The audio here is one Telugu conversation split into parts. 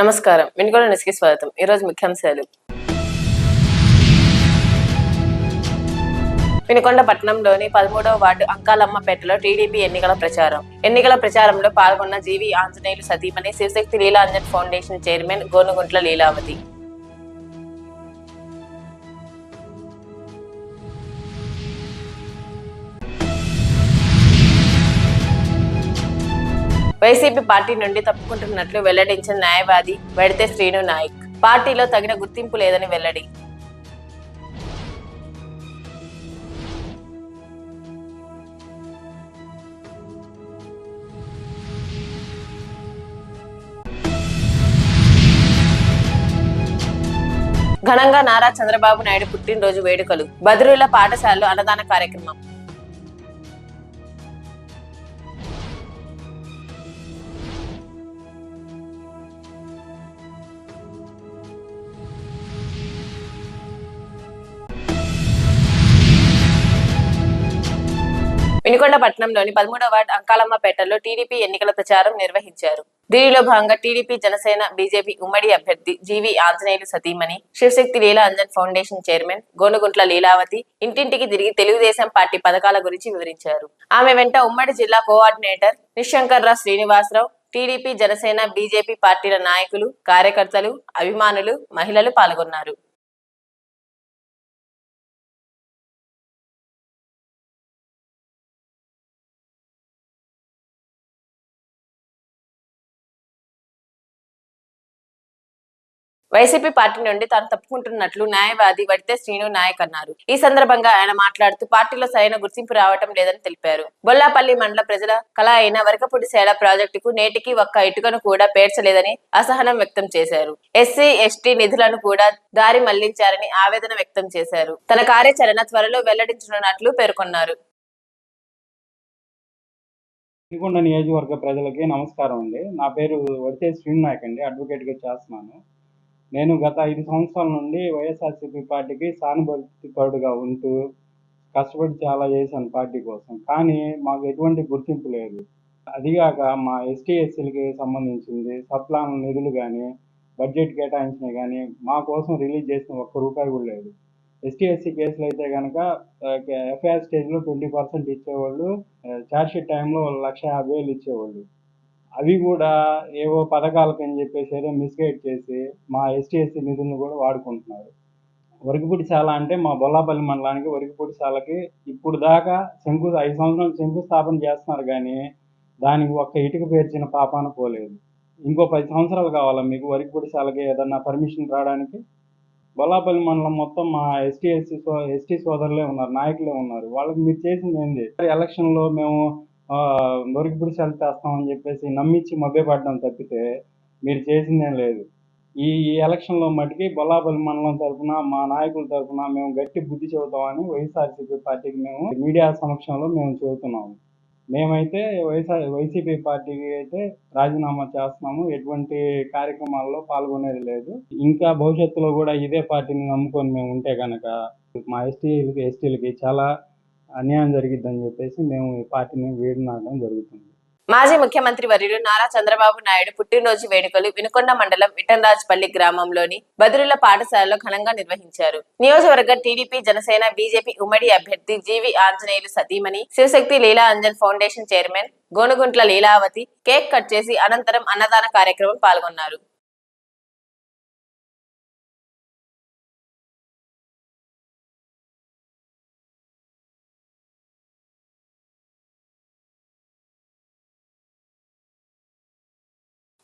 నమస్కారం. వెనుకొండ న్యూస్కి స్వాగతం. ఈరోజు ముఖ్యాంశాలు. వినుకొండ పట్టణంలోని పదమూడవ వార్డు అంకాలమ్మపేటలో టీడీపీ ఎన్నికల ప్రచారం. ఎన్నికల ప్రచారంలో పాల్గొన్న జీవి ఆంజనేయులు సతీమణి Sivasakthi Leelanjan foundation chairman Gonuguntla Leelavathi. YCP party నుండి తప్పుకుంటున్నట్లు వెల్లడించిన న్యాయవాది వెడితే శ్రీను నాయక్. పార్టీలో తగిన గుర్తింపు లేదని వెల్లడి. ఘనంగా నారా చంద్రబాబు నాయుడు పుట్టినరోజు వేడుకలు. బదిరుల పాఠశాలలో అన్నదాన కార్యక్రమం. వినుకొండ పట్టణంలోని పదమూడవ వార్డు అంకాలమ్మపేటలో టీడీపీ ఎన్నికల ప్రచారం నిర్వహించారు. దీనిలో భాగంగా టీడీపీ జనసేన బీజేపీ ఉమ్మడి అభ్యర్థి జీవి ఆంజనేయులు సతీమణి శివశక్తి లీలా అంజన్ ఫౌండేషన్ చైర్మన్ గోనుగుంట్ల లీలావతి ఇంటింటికి తిరిగి తెలుగుదేశం పార్టీ పథకాల గురించి వివరించారు. ఆమె వెంట ఉమ్మడి జిల్లా coordinator Nishankarrao Srinivasarao TDP Janasena BJP పార్టీల నాయకులు కార్యకర్తలు అభిమానులు మహిళలు పాల్గొన్నారు. వైసీపీ పార్టీ నుండి తాను తప్పుకుంటున్నట్లు న్యాయవాది వడితే శ్రీను నాయక్ అన్నారు. ఈ సందర్భంగా ఆయన మాట్లాడుతూ పార్టీలో సరైన గుర్తింపు రావటం లేదని తెలిపారు. బొల్లాపల్లి మండల ప్రజల కళ అయిన వరకపూడి సేల ప్రాజెక్టుకు నేటికి ఒక్క ఇటుకను కూడా పేర్చలేదని అసహనం వ్యక్తం చేశారు. ఎస్సీ ఎస్టీ నిధులను కూడా దారి మళ్ళించారని ఆవేదన వ్యక్తం చేశారు. తన కార్యాచరణ త్వరలో వెల్లడించనున్నట్లు పేర్కొన్నారు. నియోజకవర్గ ప్రజలకి నమస్కారం అండి. నా పేరు వడితే శ్రీనాయక్ అండి. అడ్వకేట్గా చేస్తున్నాను. నేను గత ఐదు సంవత్సరాల నుండి వైఎస్ఆర్సీపీ పార్టీకి సానుభూతిపరుడుగా ఉంటూ కష్టపడి చాలా చేశాను పార్టీ కోసం. కానీ మాకు ఎటువంటి గుర్తింపు లేదు. అదిగాక మా ఎస్టీ ఎస్సీలకి సంబంధించింది సప్లాన్ నిధులు కానీ బడ్జెట్ కేటాయించినవి కానీ మా కోసం రిలీజ్ చేసిన ఒక్క రూపాయి కూడా లేదు. ఎస్టీ ఎస్సీ కేసులు అయితే కనుక ఎఫ్ఐఆర్ స్టేజ్లో ట్వంటీ పర్సెంట్ ఇచ్చేవాళ్ళు ఛార్జ్షీట్ టైంలో లక్ష యాభై వేలు ఇచ్చేవాళ్ళు. అవి కూడా ఏవో పథకాలకు అని చెప్పేసి ఏదో మిస్గైడ్ చేసి మా ఎస్టీఎస్సీ నిధులను కూడా వాడుకుంటున్నారు. వరికిపూడి శాల అంటే మా బొల్లాపల్లి మండలానికి వరికిపూడి శాలకి ఇప్పుడు దాకా శంకు ఐదు సంవత్సరాలు శంకుస్థాపన చేస్తున్నారు కానీ దానికి ఒక్క ఇటుక పేర్చిన పాపాన పోలేదు. ఇంకో పది సంవత్సరాలు కావాలా మీకు వరికిపూడి శాలకి ఏదన్నా పర్మిషన్ రావడానికి? బొల్లాపల్లి మండలం మొత్తం మా ఎస్టీ ఎస్సీ సో ఎస్టీ సోదరులే ఉన్నారు నాయకులే ఉన్నారు. వాళ్ళకి మీరు చేసింది ఏంది? ఎలక్షన్లో మేము నొరికిపుడి సెల్ చేస్తామని చెప్పేసి నమ్మించి మభ్యపడడం తప్పితే మీరు చేసిందేం లేదు. ఈ ఈ ఎలక్షన్లో మటుకి బొల్లాపల్లి మండలం తరఫున మా నాయకుల తరఫున మేము గట్టి బుద్ధి చెబుతామని వైఎస్ఆర్సీపీ పార్టీకి మేము మీడియా సమక్షంలో మేము చెబుతున్నాము. మేమైతే వైఎస్ఆర్ వైసీపీ పార్టీకి అయితే రాజీనామా చేస్తున్నాము. ఎటువంటి కార్యక్రమాల్లో పాల్గొనేది లేదు. ఇంకా భవిష్యత్తులో కూడా ఇదే పార్టీని నమ్ముకొని మేము ఉంటే కనుక మా ఎస్టీలకి ఎస్టీలకి చాలా అన్యాయం జరిగిద్దని చెప్పేసి మేము ఈ పార్టీని వీడినాడడం జరుగుతుంది. మాజీ ముఖ్యమంత్రి వర్యులు నారా చంద్రబాబు నాయుడు పుట్టినరోజు వేడుకలు వినుకొండ మండలం విఠలరాజ్పల్లి గ్రామంలోని బదురుల పాఠశాలలో ఘనంగా నిర్వహించారు. నియోజకవర్గ టీడీపీ జనసేన బీజేపీ ఉమ్మడి అభ్యర్థి జీవి ఆంజనేయులు సతీమణి Sivasakthi Leela Anjan foundation chairman Gonuguntla Leelavathi cake cut చేసి అనంతరం అన్నదాన కార్యక్రమం పాల్గొన్నారు.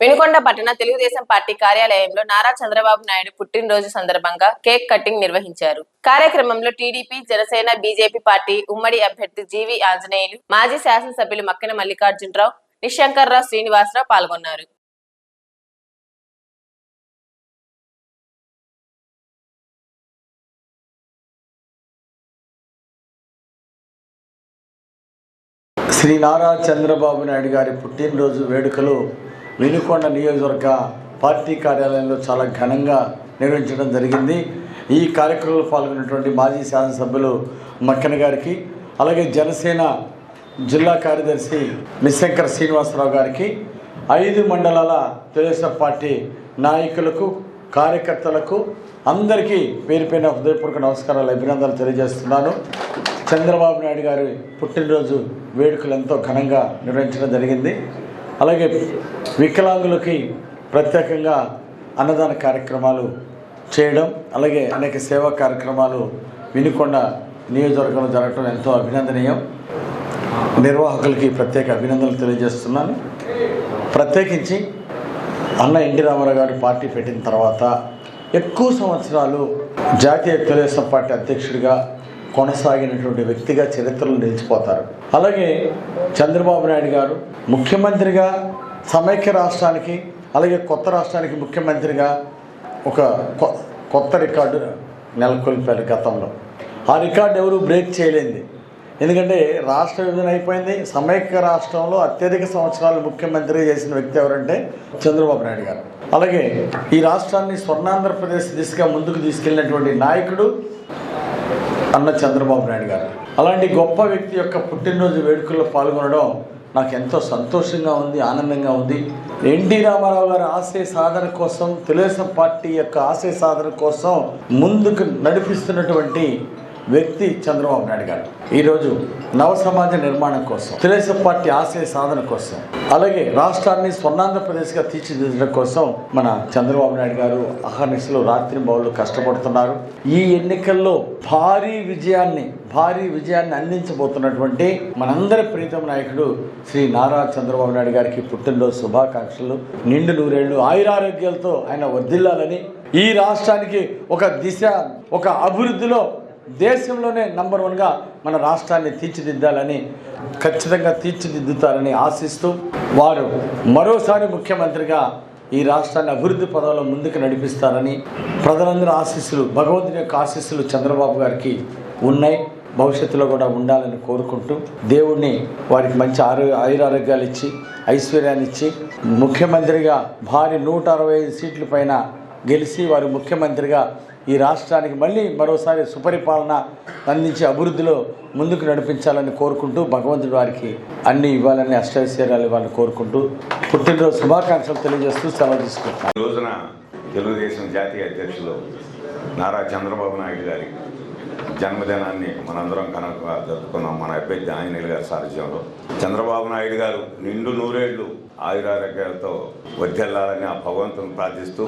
వెనుకొండ పట్టణ తెలుగుదేశం పార్టీ కార్యాలయంలో నారా చంద్రబాబు నాయుడు పుట్టినరోజు సందర్భంగా కేక్ కటింగ్ నిర్వహించారు. కార్యక్రమంలో టీడీపీ జనసేన బీజేపీ పార్టీ ఉమ్మడి అభ్యర్థి జీవి ఆంజనేయులు మాజీ శాసనసభ్యులు మక్కిన మల్లికార్జునరావు నిశంకర్రావు శ్రీనివాసరావు పాల్గొన్నారు. శ్రీ నారా చంద్రబాబు నాయుడు గారి పుట్టినరోజు వేడుకలు వెనుకొండ నియోజకవర్గ పార్టీ కార్యాలయంలో చాలా ఘనంగా నిర్వహించడం జరిగింది. ఈ కార్యక్రమంలో పాల్గొన్నటువంటి మాజీ శాసనసభ్యులు మక్కన గారికి అలాగే జనసేన జిల్లా కార్యదర్శి నిశంకర్ శ్రీనివాసరావు గారికి ఐదు మండలాల తెలుగుదేశం పార్టీ నాయకులకు కార్యకర్తలకు అందరికీ పేరు పైన హృదయపూర్వక నమస్కారాలు అభినందనలు తెలియజేస్తున్నాను. చంద్రబాబు నాయుడు గారి పుట్టినరోజు వేడుకలు ఎంతో ఘనంగా నిర్వహించడం జరిగింది. అలాగే వికలాంగులకి ప్రత్యేకంగా అన్నదాన కార్యక్రమాలు చేయడం అలాగే అనేక సేవా కార్యక్రమాలు వినుకొండ నియోజకవర్గంలో జరగడం ఎంతో అభినందనీయం. నిర్వాహకులకి ప్రత్యేక అభినందనలు తెలియజేస్తున్నాను. ప్రత్యేకించి అన్న ఎన్టీ రామారావు గారు పార్టీ పెట్టిన తర్వాత ఎక్కువ సంవత్సరాలు జాతీయ తెలుగుదేశం పార్టీ అధ్యక్షుడిగా కొనసాగినటువంటి వ్యక్తిగా చరిత్రలో నిలిచిపోతారు. అలాగే చంద్రబాబు నాయుడు గారు ముఖ్యమంత్రిగా సమైక్య రాష్ట్రానికి అలాగే కొత్త రాష్ట్రానికి ముఖ్యమంత్రిగా ఒక కొ- కొత్త రికార్డు నెలకొల్పారు గతంలో. ఆ రికార్డు ఎవరు బ్రేక్ చేయలేంది. ఎందుకంటే రాష్ట్ర విభజన అయిపోయింది. సమైక్య రాష్ట్రంలో అత్యధిక సంవత్సరాలు ముఖ్యమంత్రి చేసిన వ్యక్తి ఎవరంటే చంద్రబాబు నాయుడు గారు. అలాగే ఈ రాష్ట్రాన్ని స్వర్ణాంధ్రప్రదేశ్ దిశగా ముందుకు తీసుకెళ్ళినటువంటి నాయకుడు అన్న చంద్రబాబు నాయుడు గారు. అలాంటి గొప్ప వ్యక్తి యొక్క పుట్టినరోజు వేడుకల్లో పాల్గొనడం నాకు ఎంతో సంతోషంగా ఉంది ఆనందంగా ఉంది. ఎన్టీ రామారావు గారి ఆశయ సాధన కోసం తెలుగుదేశం పార్టీ యొక్క ఆశయ సాధన కోసం ముందుకు నడిపిస్తున్నటువంటి వ్యక్తి చంద్రబాబు నాయుడు గారు. ఈరోజు నవ సమాజ నిర్మాణం కోసం తెలుగుదేశం పార్టీ ఆశయ సాధన కోసం అలాగే రాష్ట్రాన్ని స్వర్ణాంధ్రప్రదేశ్గా తీర్చిదిద్దడం కోసం మన చంద్రబాబు నాయుడు గారు అహర్నిశలు రాత్రి బౌళ్ళు కష్టపడుతున్నారు. ఈ ఎన్నికల్లో భారీ విజయాన్ని భారీ విజయాన్ని అందించబోతున్నటువంటి మనందరి ప్రీతం నాయకుడు శ్రీ నారా చంద్రబాబు నాయుడు గారికి పుట్టినరోజు శుభాకాంక్షలు. నిండు నూరేళ్ళు ఆయురారోగ్యాలతో ఆయన వర్ధిల్లాలని ఈ రాష్ట్రానికి ఒక దిశ ఒక అభివృద్ధిలో దేశంలోనే నంబర్ వన్గా మన రాష్ట్రాన్ని తీర్చిదిద్దాలని ఖచ్చితంగా తీర్చిదిద్దుతారని ఆశిస్తూ వారు మరోసారి ముఖ్యమంత్రిగా ఈ రాష్ట్రాన్ని అభివృద్ధి పదంలో ముందుకు నడిపిస్తారని ప్రజలందరూ ఆశీస్సులు భగవంతుని యొక్క ఆశీస్సులు చంద్రబాబు గారికి ఉన్నాయి. భవిష్యత్తులో కూడా ఉండాలని కోరుకుంటూ దేవుణ్ణి వారికి మంచి ఆరో ఆయురారోగ్యాలు ఇచ్చి ఐశ్వర్యాన్ని ఇచ్చి ముఖ్యమంత్రిగా భారీ నూట అరవై ఐదు సీట్ల పైన గెలిచి వారు ముఖ్యమంత్రిగా ఈ రాష్ట్రానికి మళ్ళీ మరోసారి సుపరిపాలన అందించి అభివృద్ధిలో ముందుకు నడిపించాలని కోరుకుంటూ భగవంతుడు వారికి అన్ని ఇవ్వాలని అష్టైశ్వర్యాలు ఇవ్వాలని కోరుకుంటూ పుట్టినరోజు శుభాకాంక్షలు తెలియజేస్తూ సెలవు తీసుకుంటున్నాను. ఈ రోజున తెలుగుదేశం జాతీయ అధ్యక్షులు నారా చంద్రబాబు నాయుడు గారి జన్మదినాన్ని మనందరం కనుక జరుపుకున్నాం మన అభ్యర్థి ఆంజనేయులు గారి సారథ్యంలో. చంద్రబాబు నాయుడు గారు నిండు నూరేళ్ళు ఆయురారోగ్యాలతో వర్ధిల్లాలని ఆ భగవంతుని ప్రార్థిస్తూ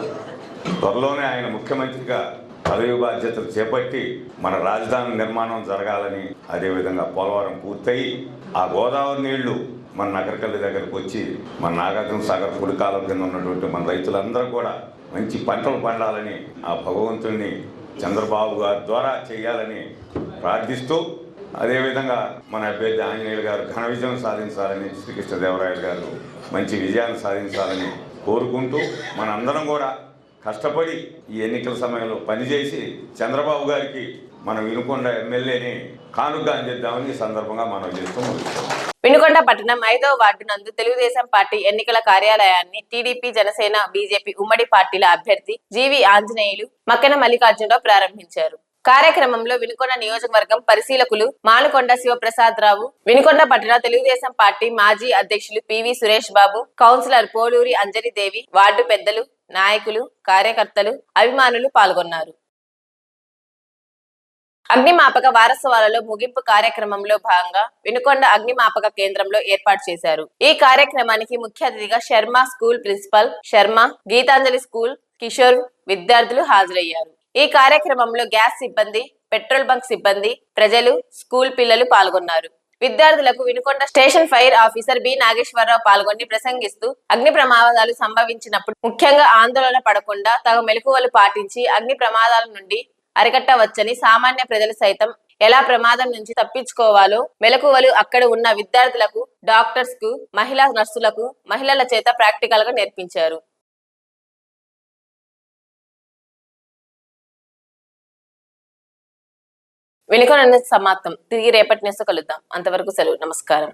త్వరలోనే ఆయన ముఖ్యమంత్రిగా పదవి బాధ్యతలు చేపట్టి మన రాజధాని నిర్మాణం జరగాలని అదేవిధంగా పోలవరం పూర్తయి ఆ గోదావరి నీళ్ళు మన నగరకల్లి దగ్గరకు వచ్చి మన నాగార్జున సాగర్ కుడికాలం కింద ఉన్నటువంటి మన రైతులందరూ కూడా మంచి పంటలు పండాలని ఆ భగవంతుణ్ణి చంద్రబాబు గారి ద్వారా చేయాలని ప్రార్థిస్తూ అదేవిధంగా మన అభ్యర్థి ఆంజనేయులు గారు ఘన విజయం సాధించాలని శ్రీకృష్ణదేవరాయలు గారు మంచి విజయాన్ని సాధించాలని కోరుకుంటూ మనందరం కూడా కష్టపడి ఈ ఎన్నికల సమయంలో పనిచేసి చంద్రబాబు గారికి మనం వినుకొండ ఎమ్మెల్యేని కానుగ్గా అందిద్దామని సందర్భంగా మనం చేస్తూ వినుకొండ పట్టణం ఐదో వార్డు నందు తెలుగుదేశం పార్టీ ఎన్నికల కార్యాలయాన్ని టీడీపీ జనసేన బీజేపీ ఉమ్మడి పార్టీల అభ్యర్థి జీవి ఆంజనేయులు మక్కెన మల్లికార్జునరావు ప్రారంభించారు. కార్యక్రమంలో వినుకొండ నియోజకవర్గం పరిశీలకులు మానుకొండ శివప్రసాద్ రావు వినుకొండ పట్టణ తెలుగుదేశం పార్టీ మాజీ అధ్యక్షులు PV Suresh Babu councillor Poluri Anjali ward పెద్దలు నాయకులు కార్యకర్తలు అభిమానులు పాల్గొన్నారు. అగ్నిమాపక వారసవాలలో ముగింపు కార్యక్రమంలో భాగంగా వినుకొండ అగ్నిమాపక కేంద్రంలో ఏర్పాటు చేశారు. ఈ కార్యక్రమానికి ముఖ్య అతిథిగా Sharma school principal Sharma Geetanjali school Kishore విద్యార్థులు హాజరయ్యారు. ఈ కార్యక్రమంలో గ్యాస్ సిబ్బంది పెట్రోల్ బంక్ సిబ్బంది ప్రజలు స్కూల్ పిల్లలు పాల్గొన్నారు. విద్యార్థులకు Vinukonda station fire officer B. Nageswararao పాల్గొని ప్రసంగిస్తూ అగ్ని ప్రమాదాలు సంభవించినప్పుడు ముఖ్యంగా ఆందోళన పడకుండా తగు మెలకువలు పాటించి అగ్ని ప్రమాదాల నుండి అరికట్టవచ్చని సామాన్య ప్రజలు సైతం ఎలా ప్రమాదం నుంచి తప్పించుకోవాలో మెలకువలు అక్కడ ఉన్న విద్యార్థులకు డాక్టర్స్కు మహిళా నర్సులకు మహిళల చేత ప్రాక్టికల్గా నేర్పించారు. వెనుక సమాప్తం. తిరిగి రేపటి నేస్తో కలుద్దాం. అంతవరకు సెలవు. నమస్కారం.